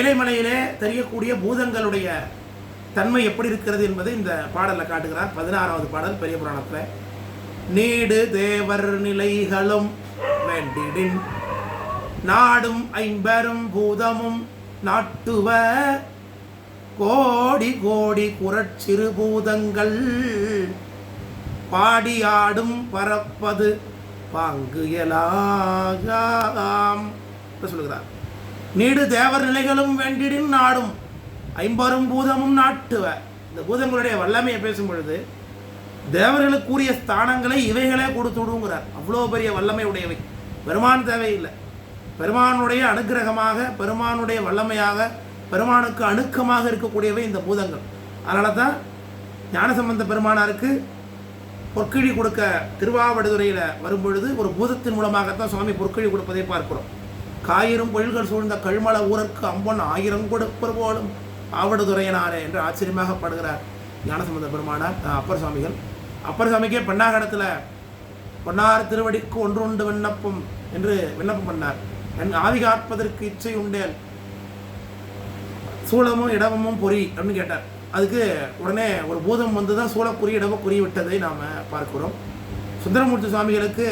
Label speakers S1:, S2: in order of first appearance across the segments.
S1: ஏழைமலையிலே தெரியக்கூடிய பூதங்களுடைய தன்மை எப்படி இருக்கிறது என்பதை இந்த பாடலில் காட்டுகிறார். பதினாறாவது பாடல் பெரிய புராணத்தில் நீடு தேவர் நிலைகளும் வேண்டிடின் நாடும் ஐம்பெரும் பூதமும் நாட்டுவ கோடி கோடி குறச்சிறு பூதங்கள் பாடியாடும் பரப்பது பாங்கு எலாகாம் சொல்லுகிறார். நீடு தேவர் நிலைகளும் வேண்டிடின் நாடும். ஐம்பரும் பூதமும் நாட்டுவ. இந்த பூதங்களுடைய வல்லமையை பேசும் பொழுது தேவர்களுக்குரிய ஸ்தானங்களை இவைகளே கொடுத்துடுங்கிறார் அவ்வளோ பெரிய வல்லமை உடையவை. பெருமான் தேவையில்லை. பெருமானுடைய அனுக்கிரகமாக பெருமானுடைய வல்லமையாக பெருமானுக்கு அணுக்கமாக இருக்கக்கூடியவை இந்த பூதங்கள். அதனால தான் ஞானசம்பந்த பெருமானாருக்கு பொற்கிழி கொடுக்க திருவாவடுதுறையில் வரும்பொழுது ஒரு பூதத்தின் மூலமாகத்தான் சுவாமி பொற்கிழி கொடுப்பதை பார்க்கிறோம். காயிரும் பொழில்கள் சூழ்ந்த கழுமல ஊருக்கு அம்பன் ஆயிரம் கொடுப்பர் போலும் ஆவடுதுறையனாரே என்று ஆச்சரியமாக படுகிறார் ஞானசம்பந்த பெருமானார் அப்பர் சுவாமிகள். அப்பர் சுவாமிக்கே பெண்ணாகடத்தில் பொன்னார் திருவடிக்கு ஒன்றுண்டு விண்ணப்பம் என்று விண்ணப்பம் பண்ணார். என் ஆவி காப்பதற்கு இச்சை உண்டேன் சூளமும் இடமும் பொறி அப்படின்னு கேட்டார். அதுக்கு உடனே ஒரு பூதம் வந்து தான் சூளக்குறி இடமும் குறி விட்டதை நாம் பார்க்கிறோம். சுந்தரமூர்த்தி சுவாமிகளுக்கு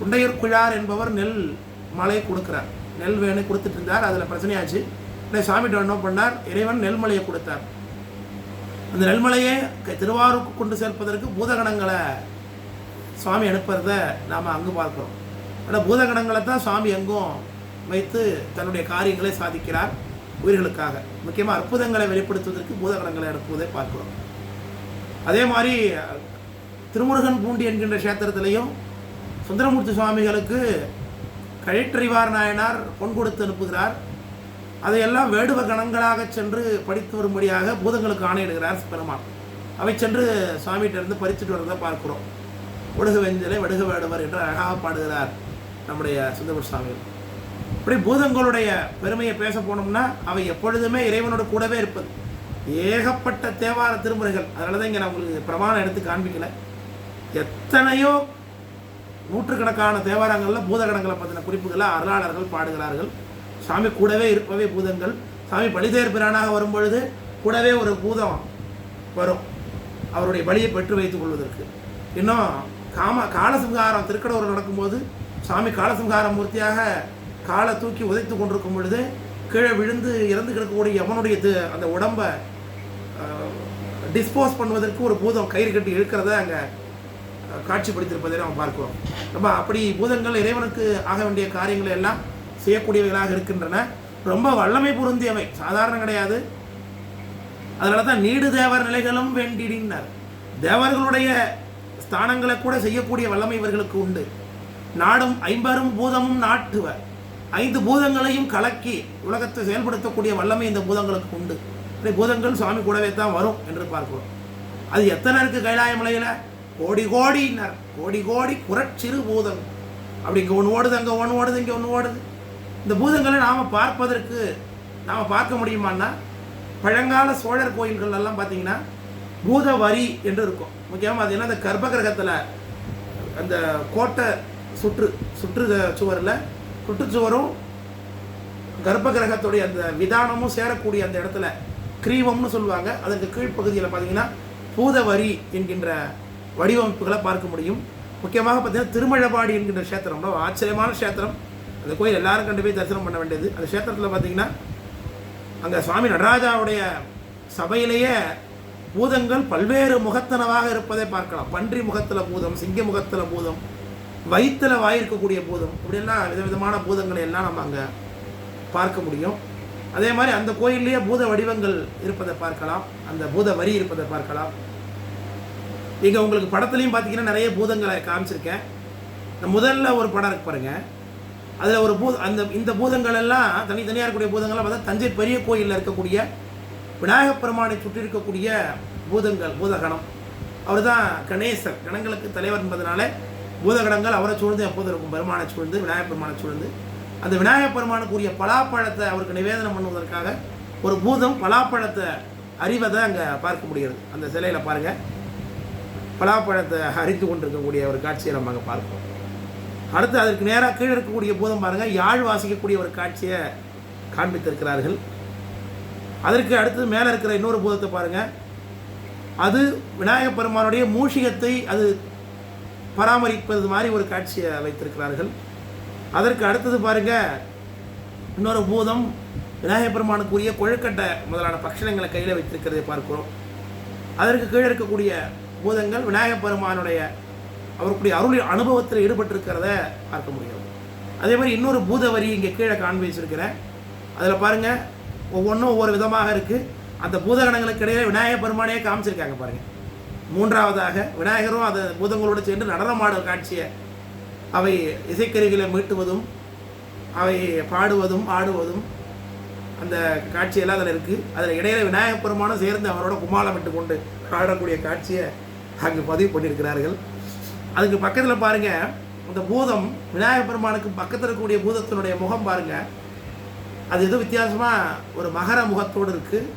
S1: குண்டையூர் குழார் என்பவர் நெல் மலையை கொடுக்குறார். நெல் வேணு கொடுத்துட்டு இருந்தார் அதில் பிரச்சனையாச்சு. இல்லை சாமிகிட்ட என்ன பண்ணார்? இறைவன் நெல்மலையை கொடுத்தார். அந்த நெல்மலையை க- திருவாரூருக்கு கொண்டு சேர்ப்பதற்கு பூதகணங்களை சுவாமி அனுப்புறத நாம் அங்கு பார்க்குறோம். ஆனால் பூதகணங்களை தான் சுவாமி எங்கும் வைத்து தன்னுடைய காரியங்களை சாதிக்கிறார் உயிர்களுக்காக. முக்கியமாக அற்புதங்களை வெளிப்படுத்துவதற்கு பூதகணங்களை அனுப்புவதை பார்க்கிறோம். அதே மாதிரி திருமுருகன் பூண்டி என்கின்ற கஷேத்திரத்திலையும் சுந்தரமூர்த்தி சுவாமிகளுக்கு கழிற்றறிவார் நாயனார் பொன் கொடுத்து அனுப்புகிறார். அதையெல்லாம் வேடுவ கணங்களாக சென்று படித்து வரும்படியாக பூதங்களுக்கு ஆணையிடுகிறார் பெருமான் அவை சென்று சுவாமிகிட்ட இருந்து பறிச்சுட்டு வரதை பார்க்கிறோம். ஒடுகு வெஞ்சலை வடுக வேடுவர் என்று அழகாக பாடுகிறார் நம்முடைய சுந்தரமூர்த்தி சுவாமிகள். இப்படி பூதங்களுடைய பெருமையை பேச போனோம்னா அவை எப்பொழுதுமே இறைவனோட கூடவே இருப்பது. ஏகப்பட்ட தேவார திருமுறைகள். அதனால தான் இங்கே நான் உங்களுக்கு பிரமாணம் எடுத்து காண்பிக்கல. எத்தனையோ நூற்றுக்கணக்கான தேவாரங்களில் பூதகணங்களை பற்றின குறிப்புகளை அருளாளர்கள் பாடுகிறார்கள். சாமி கூடவே இருப்பவே பூதங்கள். சாமி பலிதேர் பிரானாக வரும்பொழுது கூடவே ஒரு பூதம் வரும். அவருடைய பலியை பெற்று வைத்துக் கொள்வதற்கு. இன்னும் காம காலசம்ஹாரம் திருக்கடவுர் நடக்கும்போது சாமி காலசம்ஹார மூர்த்தியாக காலை தூக்கி உதைத்து கொண்டிருக்கும் பொழுது கீழே விழுந்து இறந்து கிடக்கக்கூடிய அவனுடைய அந்த உடம்பை டிஸ்போஸ் பண்ணுவதற்கு ஒரு பூதம் கயிறு கட்டி இழுக்கிறத அங்கே காட்சிப்படுத்தியிருப்பதை நாம் பார்க்கிறோம். ரொம்ப அப்படி பூதங்கள் இறைவனுக்கு ஆக வேண்டிய காரியங்களை எல்லாம் செய்யக்கூடியவைகளாக இருக்கின்றன. ரொம்ப வல்லமை பொருந்தியவை. சாதாரணம் கிடையாது. அதனால தான் நீடு தேவர் நிலைகளும் வேண்டிடினார் தேவர்களுடைய ஸ்தானங்களை கூட செய்யக்கூடிய வல்லமை இவர்களுக்கு உண்டு. நாடும் ஐம்பரும் பூதமும் நாட்டுவ. ஐந்து பூதங்களையும் கலக்கி உலகத்தை செயல்படுத்தக்கூடிய வல்லமை இந்த பூதங்களுக்கு உண்டு. பூதங்கள் சுவாமி கூடவே தான் வரும் என்று பார்க்கிறோம். அது எத்தனை இருக்குது கைலாய மலையில்? கோடி கோடினார் கோடி கோடி குறச்சிறு பூதம். அப்படி இங்கே ஒன்று ஓடுது அங்கே ஒன்று ஓடுது இங்கே ஒன்று ஓடுது. இந்த பூதங்களை நாம் பார்ப்பதற்கு நாம் பார்க்க முடியுமான்னா பழங்கால சோழர் கோயில்கள் எல்லாம் பார்த்தீங்கன்னா பூத வரி என்று இருக்கும். முக்கியமாக பார்த்தீங்கன்னா அந்த கர்ப்பகிரகத்தில் அந்த கோட்டை சுற்று சுற்று சுவரில் சுற்றுச்சுவரும் கர்ப்பகிரகத்துடைய அந்த விதானமும் சேரக்கூடிய அந்த இடத்துல கிரீவம்னு சொல்லுவாங்க. அதற்கு கீழ்ப்பகுதியில் பார்த்தீங்கன்னா பூதவரி என்கின்ற வடிவமைப்புகளை பார்க்க முடியும். முக்கியமாக பார்த்தீங்கன்னா திருமழபாடி என்கின்ற க்ஷேத்திரம். ரொம்ப ஆச்சரியமான க்ஷேத்திரம். அந்த கோயில் எல்லாரும் கண்டு போய் தரிசனம் பண்ண வேண்டியது. அந்த க்ஷேத்திரத்தில் பார்த்தீங்கன்னா அங்கே சுவாமி நடராஜாவுடைய சபையிலேயே பூதங்கள் பல்வேறு முகத்தனவாக இருப்பதை பார்க்கலாம். பன்றி முகத்தில் பூதம் சிங்க முகத்தில் பூதம் வயிற்றில் வாயிருக்கக்கூடிய பூதம் இப்படியெல்லாம் விதவிதமான பூதங்களை எல்லாம் நம்ம அங்கே பார்க்க முடியும். அதே மாதிரி அந்த கோயில்லேயே பூத வடிவங்கள் இருப்பதை பார்க்கலாம். அந்த பூத வரி இருப்பதை பார்க்கலாம். இங்கே உங்களுக்கு படத்துலையும் பார்த்தீங்கன்னா நிறைய பூதங்களை காமிச்சிருக்கேன். இந்த முதல்ல ஒரு படம் இருக்கு பாருங்க. அதில் ஒரு பூ அந்த இந்த பூதங்கள் எல்லாம் தனித்தனியாக இருக்கக்கூடிய பூதங்கள்லாம் பார்த்தா தஞ்சை பெரிய கோயிலில் இருக்கக்கூடிய விநாயகப் பெருமானை சுற்றி இருக்கக்கூடிய பூதங்கள் பூதகணம். அவர் தான் கணேசர் கணங்களுக்கு தலைவர் என்பதனால பூதகணங்கள் அவரை சூழ்ந்து எப்போது இருக்கும். பெருமானை சூழ்ந்து விநாயகப் பெருமானை சூழ்ந்து. அந்த விநாயகப் பெருமானுக்குரிய பலாப்பழத்தை அவருக்கு நிவேதனம் பண்ணுவதற்காக ஒரு பூதம் பலாப்பழத்தை அறிவதை அங்கே பார்க்க முடிகிறது. அந்த சிலையில் பாருங்கள் பலாப்பழத்தை அரித்து கொண்டிருக்கக்கூடிய ஒரு காட்சியை நம்ம அங்கே பார்ப்போம். அடுத்து அதற்கு நேராக கீழே இருக்கக்கூடிய பூதம் பாருங்கள் யாழ் வாசிக்கக்கூடிய ஒரு காட்சியை காண்பித்திருக்கிறார்கள். அதற்கு அடுத்தது மேலே இருக்கிற இன்னொரு பூதத்தை பாருங்கள் அது விநாயகப் பெருமானுடைய மூஷிகத்தை அது பராமரிப்பது மாதிரி ஒரு காட்சியை வைத்திருக்கிறார்கள். அதற்கு அடுத்தது பாருங்கள் இன்னொரு பூதம் விநாயகப் பெருமானுக்குரிய கொழுக்கட்டை முதலான பக்ஷணங்களை கையில் வைத்திருக்கிறதை பார்க்கிறோம். அதற்கு கீழே இருக்கக்கூடிய பூதங்கள் விநாயகப் பெருமானுடைய அவருடைய அருள் அனுபவத்தில் ஈடுபட்டிருக்கிறத பார்க்க முடியும். அதே மாதிரி இன்னொரு பூத வரி இங்கே கீழே காண்பிச்சிருக்கிறேன் அதில் பாருங்கள் ஒவ்வொன்றும் ஒவ்வொரு விதமாக இருக்குது அந்த பூதகணங்களுக்கு இடையில விநாயகப் பெருமானையே காமிச்சிருக்காங்க பாருங்கள் மூன்றாவதாக விநாயகரும் அந்த பூதங்களோடு சேர்ந்து நடனமாடும் காட்சியை அவை இசைக்கருவிகளை மீட்டுவதும் அவை பாடுவதும் ஆடுவதும் அந்த காட்சியெல்லாம் அதில் இருக்குது அதில் இடையில விநாயகப் பெருமானும் சேர்ந்து அவரோட குமாலம் விட்டு கொண்டு ஆடக்கூடிய காட்சியை அங்கே பதிவு பண்ணியிருக்கிறார்கள். அதுக்கு பக்கத்தில் பாருங்க அந்த பூதம் விநாயகர் பெருமானுக்கு பக்கத்தில் இருக்கக்கூடிய பூதத்தினுடைய முகம் பாருங்க. அது எதுவும் வித்தியாசமாக ஒரு மகர முகத்தோடு இருக்குது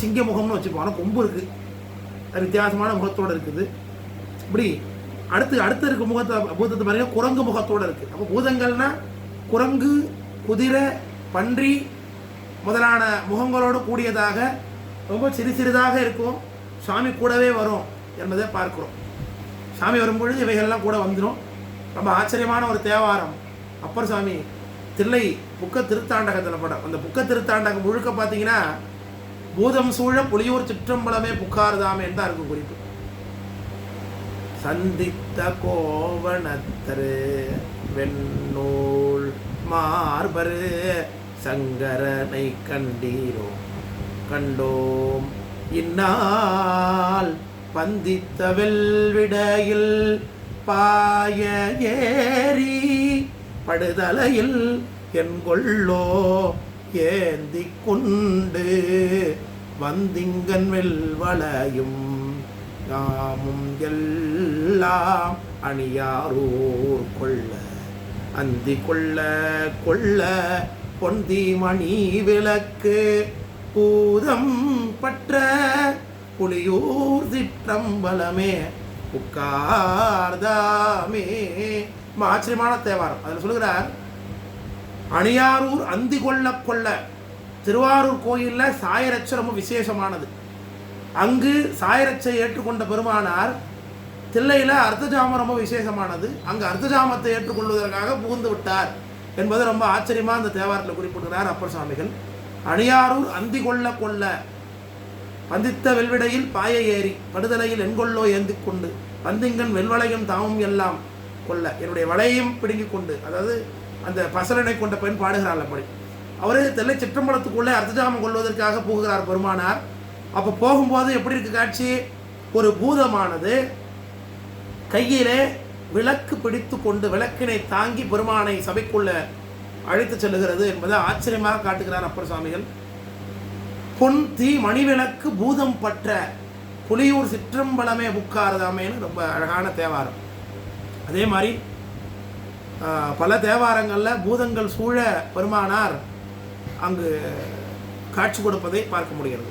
S1: சிங்க முகம்னு வச்சுப்போம் ஆனால் கொம்பு இருக்குது அது வித்தியாசமான முகத்தோடு இருக்குது. இப்படி அடுத்து அடுத்து இருக்க முகத்தை பூதத்தை பாருங்க குரங்கு முகத்தோடு இருக்குது அப்போ பூதங்கள்னா குரங்கு குதிரை பன்றி முதலான முகங்களோடு கூடியதாக ரொம்ப சிறு சிறிதாக இருக்கும். சாமி கூடவே வரும். என்பதை பார்க்கிறோம். சாமி வரும்பொழுது இவைகள்லாம் கூட வந்துடும் ரொம்ப ஆச்சரியமான ஒரு தேவாரம். அப்பர் சாமி தில்லை புக்க திருத்தாண்டகத்தில் படம். அந்த புக்க திருத்தாண்டகம் முழுக்க பார்த்தீங்கன்னா பூதம் சூழ புலியூர் சிற்றம்பலமே புக்கார்தாமே தான் இருக்கும் குறிப்பு. சந்தித்த கோவணத்தரு வெண்ணூல் மார்பரு சங்கரனை கண்டீரோ கண்டோம் இன்னால் பந்தித்த வெல்விடையில் பாய ஏறி படுதலையில் என் கொள்ளோ ஏந்தி கொண்டு வந்திங்கன் வெல்வளையும் நாமும் எல்லாம் அணியாரூர் கொள்ள அந்தி கொள்ள கொள்ள பொந்தி மணி விளக்கு பூதம் பற்ற புலியூர் சிற்றம்பலமே உட்கார்தாமே ரொம்ப ஆச்சரியமான தேவாரம். அதில் சொல்லுகிறார் அணியாரூர் அந்தி கொள்ள கொள்ள. திருவாரூர் கோயிலில் சாயரட்சை ரொம்ப விசேஷமானது. அங்கு சாயரட்சை ஏற்றுக்கொண்ட பெருமானார் தில்லையில் அர்த்தஜாமம் ரொம்ப விசேஷமானது. அங்கு அர்த்தஜாமத்தை ஏற்றுக்கொள்வதற்காக புகுந்து விட்டார் என்பது ரொம்ப ஆச்சரியமாக அந்த தேவாரத்தில் குறிப்பிடுகிறார் அப்பர் சுவாமிகள் அணியாரூர் அந்தி கொள்ள கொள்ள. பந்தித்த வெல்விடையில் பாய ஏறி படுதலையில் எண்கொள்ளோ ஏந்தி கொண்டு பந்திங்கன் வெல்வளையும் தாமும் எல்லாம் கொள்ள என்னுடைய வளையையும் பிடுங்கி கொண்டு அதாவது அந்த பசலனை கொண்ட பெண் பாடுகிறாள் அப்படி. அவரே தெல்லை சிற்றம்பலத்துக்குள்ளே அர்த்தஜாமம் கொள்வதற்காக போகிறார் பெருமானார். அப்போ போகும்போது எப்படி இருக்கு காட்சி? ஒரு பூதமானது கையிலே விளக்கு பிடித்து கொண்டு விளக்கினை தாங்கி பெருமானை சபைக்குள்ள அழைத்து செல்லுகிறது என்பதை ஆச்சரியமாக காட்டுகிறார் அப்பர் சுவாமிகள். பொன் தீ மணிவிளக்கு பூதம் பற்ற புலியூர் சிற்றம்பலமே புக்காரதாமேன்னு ரொம்ப அழகான தேவாரம். அதே மாதிரி பல தேவாரங்களில் பூதங்கள் சூழ பெருமானார் அங்கு காட்சி கொடுப்பதை பார்க்க முடிகிறது.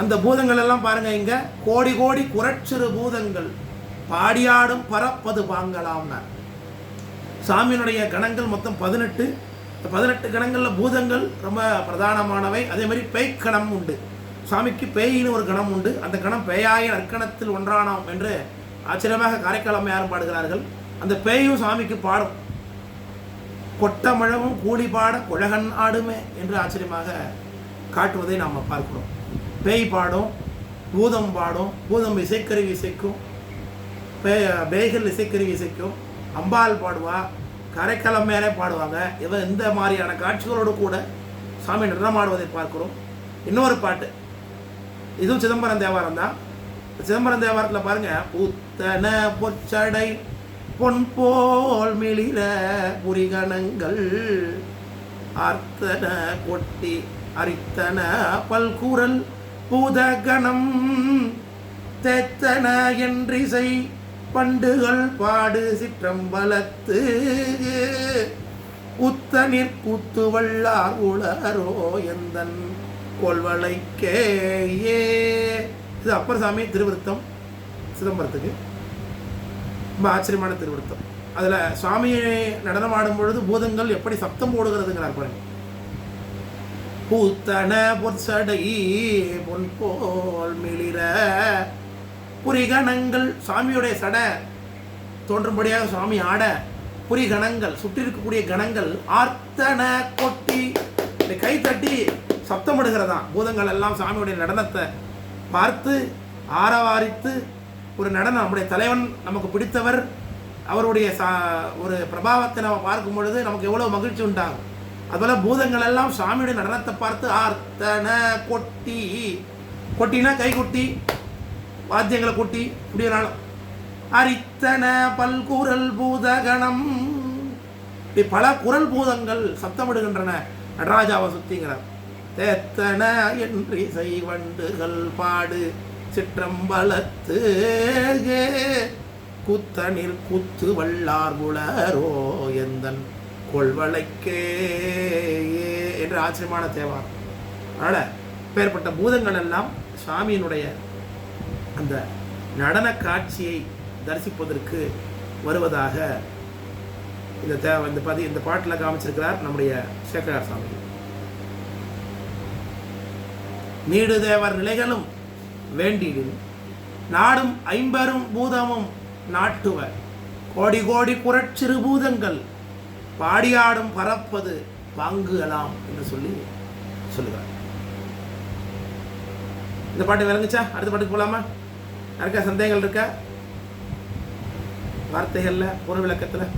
S1: அந்த பூதங்கள் எல்லாம் பாருங்க இங்க கோடி கோடி குரட்சிறு பூதங்கள் பாடியாடும் பரப்பது வாங்கலாம்னார் சாமியினுடைய கணங்கள் மொத்தம் பதினெட்டு பதினெட்டு கணங்களில் பூதங்கள் ரொம்ப பிரதானமானவை. அதே மாதிரி பேய்க்கணம் உண்டு. சாமிக்கு பேயின்னு ஒரு கணம் உண்டு. அந்த கணம் பேயாய நற்கணத்தில் ஒன்றானாம் என்று ஆச்சரியமாக காரைக்காலம் யாரும் பாடுகிறார்கள். அந்த பேயும் சாமிக்கு பாடும். கொட்டமழவும் கூலி பாட குழகன் ஆடுமே என்று ஆச்சரியமாக காட்டுவதை நாம் பார்க்கிறோம். பேய் பாடும் பூதம் பாடும் பூதம் இசைக்கருவி இசைக்கும் பே பேய்கள் இசைக்கருவி இசைக்கும் அம்பாள் பாடுவா கரைக்கலம் மேலே பாடுவாங்க. இவன் இந்த மாதிரியான காட்சிகளோடு கூட சாமி நடனமாடுவதை பார்க்கிறோம். இன்னொரு பாட்டு. இதுவும் சிதம்பரம் தேவாரம் தான். சிதம்பரம் தேவாரத்தில் பாருங்க புத்தன பொச்சடை பொன் போல் மிளிர புரிகணங்கள் ஆர்த்தன கொட்டி அரித்தன பல்குரல் பூதகணம் தெத்தன என்றிசை பண்டுகள் பாடு சிற்றம்பலத்து உத்தனிற் கூத்துவள்ளார் உளரோ எந்தன் கொள்வளைக்கேயே இது அப்பர் சாமி திருவிருத்தம் சிதம்பரத்துக்கு. ரொம்ப ஆச்சரியமான திருவிருத்தம். அதில் சுவாமியை நடனமாடும் பொழுது பூதங்கள் எப்படி சப்தம் போடுகிறதுங்கிறார் பாருங்க. பூத்தன பொற்சடை பொன் போல் மிளிர புரிகணங்கள் சாமியுடைய சட தோன்றும்படியாக சுவாமி ஆட புரி கணங்கள் சுற்றி இருக்கக்கூடிய கணங்கள் ஆர்த்தன கொட்டி இந்த கை தட்டி சப்தமிடுகிறதாம். பூதங்கள் எல்லாம் சாமியுடைய நடனத்தை பார்த்து ஆரவாரித்து ஒரு நடனம் நம்முடைய தலைவன் நமக்கு பிடித்தவர் அவருடைய சா ஒரு பிரபாவத்தை நம்ம பார்க்கும் பொழுது நமக்கு எவ்வளோ மகிழ்ச்சி உண்டாகும். அதுபோல் பூதங்கள் எல்லாம் சாமியுடைய நடனத்தை பார்த்து ஆர்த்தன கொட்டி கொட்டினா கை கொட்டி வாத்தியங்களை கொட்டி இப்படி அரித்தன பல்குரல் பூதகணம். இப்படி பல குரல் பூதங்கள் சத்தமிடுகின்றன. நடராஜாவை சுத்திங்கிறார். தேத்தன என்று செய்வண்டுகள் பாடு சிற்றம்பலத்து குத்தனில் குத்து வள்ளார் குளரோ எந்தன் கொள்வளைக்கே. என்று ஆச்சரியமான தேவார் அதனால் பேர்பட்ட பூதங்கள் எல்லாம் சாமியினுடைய அந்த நடன காட்சியை தரிசிப்பதற்கு வருவதாக இந்த தே இந்த பதி இந்த பாட்டில் காமிச்சிருக்கிறார் நம்முடைய சேகரார் சாமி. நீடு தேவர் நிலைகளும் வேண்டிடும் நாடும் ஐம்பெரும் பூதமும் நாட்டுவர் கோடி கோடி புரட்சிறு பூதங்கள் பாடியாடும் பறப்பது வாங்குகலாம் என்று சொல்லி சொல்லுகிறார். இந்த பாட்டு விளங்குச்சா? அடுத்த பாட்டுக்கு போகலாமா யாருக்கா சந்தேகங்கள் இருக்கா? வார்த்தைகளில் பொருள் விளக்கத்தில்?